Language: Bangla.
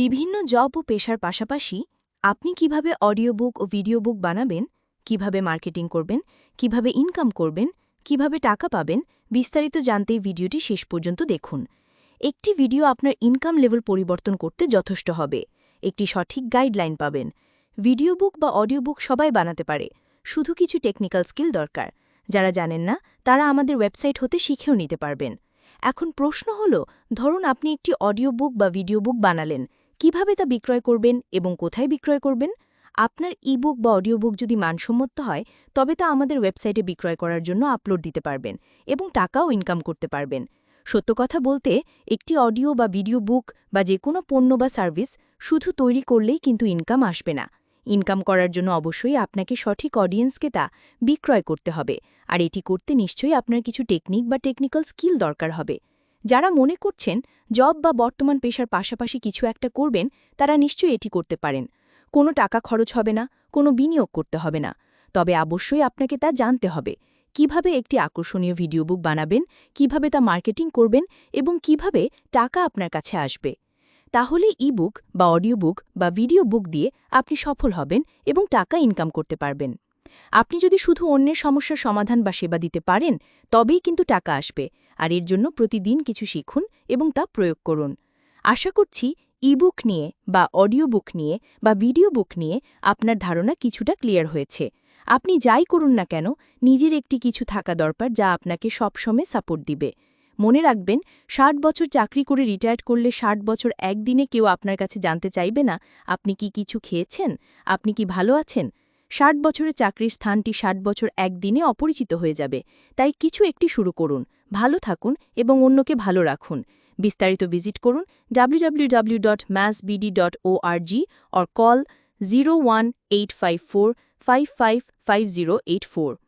বিভিন্ন জব ও পেশার পাশাপাশি আপনি কীভাবে অডিও বুক ও ভিডিও বুক বানাবেন, কীভাবে মার্কেটিং করবেন, কীভাবে ইনকাম করবেন, কীভাবে টাকা পাবেন, বিস্তারিত জানতে ভিডিওটি শেষ পর্যন্ত দেখুন। একটি ভিডিও আপনার ইনকাম লেভেল পরিবর্তন করতে যথেষ্ট হবে। একটি সঠিক গাইডলাইন পাবেন। ভিডিও বুক বা অডিও বুক সবাই বানাতে পারে। শুধু কিছু টেকনিক্যাল স্কিল দরকার। যারা জানেন না, তারা আমাদের ওয়েবসাইট হতে শিখেও নিতে পারবেন। এখন প্রশ্ন হল, ধরুন আপনি একটি অডিও বুক বা ভিডিও বুক বানালেন। কীভাবে তা বিক্রয় করবেন এবং কোথায় বিক্রয় করবেন? আপনার ইবুক বা অডিও বুক যদি মানসম্মত হয়, তবে তা আমাদের ওয়েবসাইটে বিক্রয় করার জন্য আপলোড দিতে পারবেন এবং টাকাও ইনকাম করতে পারবেন। সত্য কথা বলতে, একটি অডিও বা ভিডিও বুক বা যে কোনো পণ্য বা সার্ভিস শুধু তৈরি করলেই কিন্তু ইনকাম আসবে না। ইনকাম করার জন্য অবশ্যই আপনাকে সঠিক অডিয়েন্সকে তা বিক্রয় করতে হবে। আর এটি করতে নিশ্চয়ই আপনার কিছু টেকনিক বা টেকনিক্যাল স্কিল দরকার হবে। যারা মনে করছেন জব বা বর্তমান পেশার পাশাপাশি কিছু একটা করবেন, তারা নিশ্চয়ই এটি করতে পারেন। কোনো টাকা খরচ হবে না, কোনো বিনিয়োগ করতে হবে না। তবে অবশ্যই আপনাকে তা জানতে হবে। কীভাবে একটি আকর্ষণীয় ভিডিও বুক বানাবেন, কীভাবে তা মার্কেটিং করবেন এবং কীভাবে টাকা আপনার কাছে আসবে? তাহলে ইবুক বা অডিও বুক বা ভিডিও বুক দিয়ে আপনি সফল হবেন এবং টাকা ইনকাম করতে পারবেন। আপনি যদি শুধু অন্যের সমস্যার সমাধান বা সেবা দিতে পারেন, তবেই কিন্তু টাকা আসবে। আর এর জন্য প্রতিদিন কিছু শিখুন এবং তা প্রয়োগ করুন। আশা করছি ইবুক নিয়ে বা অডিও বুক নিয়ে বা ভিডিও বুক নিয়ে আপনার ধারণা কিছুটা ক্লিয়ার হয়েছে। আপনি যাই করুন না কেন, নিজের একটি কিছু থাকা দরকার যা আপনাকে সবসময় সাপোর্ট দিবে। মনে রাখবেন, ষাট বছর চাকরি করে রিটায়ার্ড করলে ষাট বছর একদিনে কেউ আপনার কাছে জানতে চাইবে না, আপনি কি কিছু খেয়েছেন? আপনি কি ভালো আছেন? ষাট বছরের চাকরির স্থানটি ষাট বছর একদিনে অপরিচিত হয়ে যাবে। তাই কিছু একটি শুরু করুন। ভালো থাকুন এবং অন্যকে ভালো রাখুন। বিস্তারিত ভিজিট করুন www.massbd.org or call 01854 555084